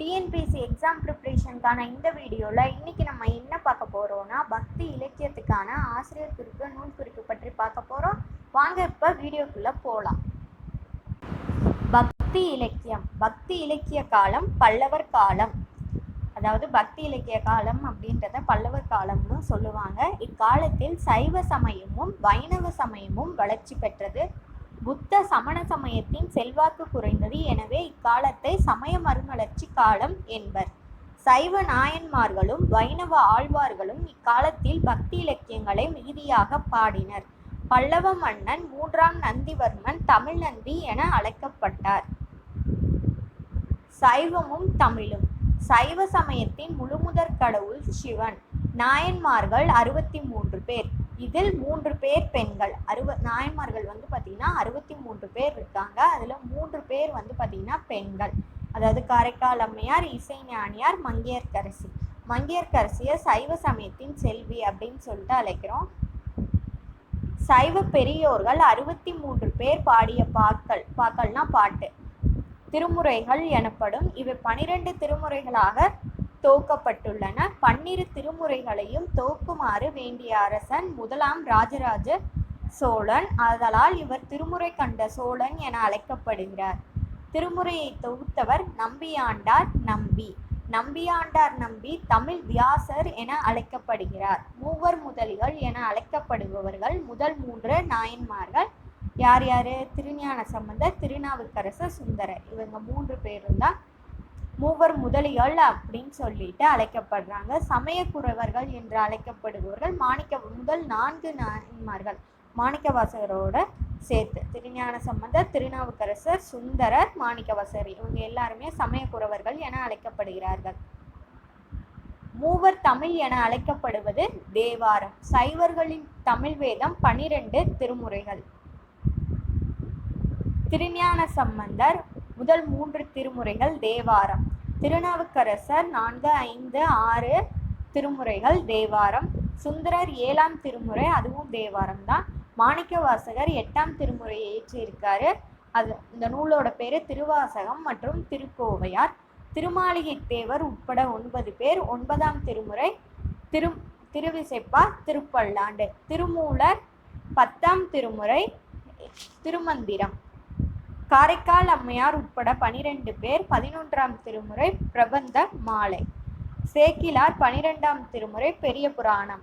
TNPSC exam ப்ரிப்ரேஷனுக்கான இந்த வீடியோவில் இன்றைக்கி நம்ம என்ன பார்க்க போகிறோம்னா பக்தி இலக்கியத்துக்கான ஆசிரியர் குறிப்பு நூல் குறிப்பு பற்றி பார்க்க போகிறோம் வாங்க இப்போ வீடியோக்குள்ளே போகலாம் பக்தி இலக்கியம். பக்தி இலக்கிய காலம் பல்லவர் காலம். அதாவது பக்தி இலக்கிய காலம் அப்படின்றத பல்லவர் காலம்னு சொல்லுவாங்க. இக்காலத்தில் சைவ சமயமும் வைணவ சமயமும் வளர்ச்சி பெற்றது. புத்த சமண சமயத்தின் செல்வாக்கு குறைந்தது. எனவே இக்காலத்தை சமய மறுமலர்ச்சி காலம் என்பர். சைவ நாயன்மார்களும் வைணவ ஆழ்வார்களும் இக்காலத்தில் பக்தி இலக்கியங்களை மிகுதியாக பாடினர். பல்லவ மன்னன் மூன்றாம் நந்திவர்மன் தமிழ் நந்தி என அழைக்கப்பட்டார். சைவமும் தமிழும். சைவ சமயத்தின் முழுமுதற் கடவுள் சிவன். நாயன்மார்கள் அறுபத்தி மூன்று பேர். இதில் மூன்று பேர் பெண்கள். அறுவ நாயன்மார்கள் வந்து பார்த்தீங்கன்னா அறுபத்தி மூன்று பேர் இருக்காங்க. அதில் மூன்று பேர் வந்து பார்த்தீங்கன்னா பெண்கள். அதாவது காரைக்கால் அம்மையார் இசைஞானியார் மங்கையர்கரசி. மங்கையர்கரசியை சைவ சமயத்தின் செல்வி அப்படின்னு சொல்லிட்டு அழைக்கிறோம். சைவ பெரியோர்கள் அறுபத்தி மூன்று பேர் பாடிய பாக்கள் பாக்கள்னா பாட்டு. திருமுறைகள் எனப்படும். இவை பனிரெண்டு திருமுறைகளாக தொகுக்கப்பட்டுள்ளன பன்னிரு திருமுறைகளையும் தொகுக்குமாறு வேண்டிய அரசன் முதலாம் ராஜராஜ சோழன். ஆதலால் இவர் திருமுறை கண்ட சோழன் என அழைக்கப்படுகிறார். திருமுறையை தொகுத்தவர் நம்பியாண்டார் நம்பி. நம்பியாண்டார் நம்பி தமிழ் வியாசர் என அழைக்கப்படுகிறார். மூவர் முதலிகள் என அழைக்கப்படுபவர்கள் முதல் மூன்று நாயன்மார்கள். யார் யார்? திருஞான சம்பந்தர் திருநாவுக்கரசர் சுந்தரர். இவங்க மூன்று பேரும் தான் மூவர் முதலிகள் அப்படின்னு சொல்லிட்டு அழைக்கப்படுறாங்க. சமயக்குறவர்கள் என்று அழைக்கப்படுபவர்கள் மாணிக்க முதல் நான்கு நாயன்மார்கள். மாணிக்கவாசகரோட சேர்த்து திருஞான சம்பந்தர் திருநாவுக்கரசர் சுந்தரர் மாணிக்கவாசகர் இவங்க எல்லாருமே சமயக்குறவர்கள் என அழைக்கப்படுகிறார்கள். மூவர் தமிழ் என அழைக்கப்படுவது தேவாரம். சைவர்களின் தமிழ் வேதம் பனிரெண்டு திருமுறைகள். திருஞான சம்பந்தர் முதல் மூன்று திருமுறைகள் தேவாரம். திருநாவுக்கரசர் நான்கு ஐந்து ஆறு திருமுறைகள் தேவாரம். சுந்தரர் ஏழாம் திருமுறை அதுவும் தேவாரம் தான் மாணிக்க வாசகர் எட்டாம் திருமுறையை இயற்றியிருக்காரு அது இந்த நூலோட பேர் திருவாசகம் மற்றும் திருக்கோவையார். திருமாளிகை தேவர் உட்பட ஒன்பது பேர் ஒன்பதாம் திருமுறை திரு திருவிசைப்பா திருப்பல்லாண்டு. திருமூலர் பத்தாம் திருமுறை திருமந்திரம். காரைக்கால் அம்மையார் உட்பட பனிரெண்டு பேர் பதினொன்றாம் திருமுறை பிரபந்த மாலை. சேக்கிலார் பனிரெண்டாம் திருமுறை பெரிய புராணம்.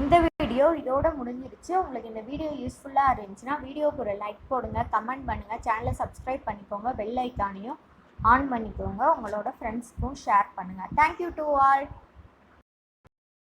இந்த வீடியோ இதோட முடிஞ்சிருச்சு உங்களுக்கு இந்த வீடியோ யூஸ்ஃபுல்லாக இருந்துச்சுன்னா வீடியோக்கு ஒரு லைக் போடுங்க கமெண்ட் பண்ணுங்கள் சேனலை சப்ஸ்கிரைப் பண்ணிக்கோங்க பெல் ஐக்கானையும் ஆன் பண்ணிக்கோங்க. உங்களோட ஃப்ரெண்ட்ஸ்க்கும் ஷேர் பண்ணுங்கள் தேங்க்யூ டு ஆல்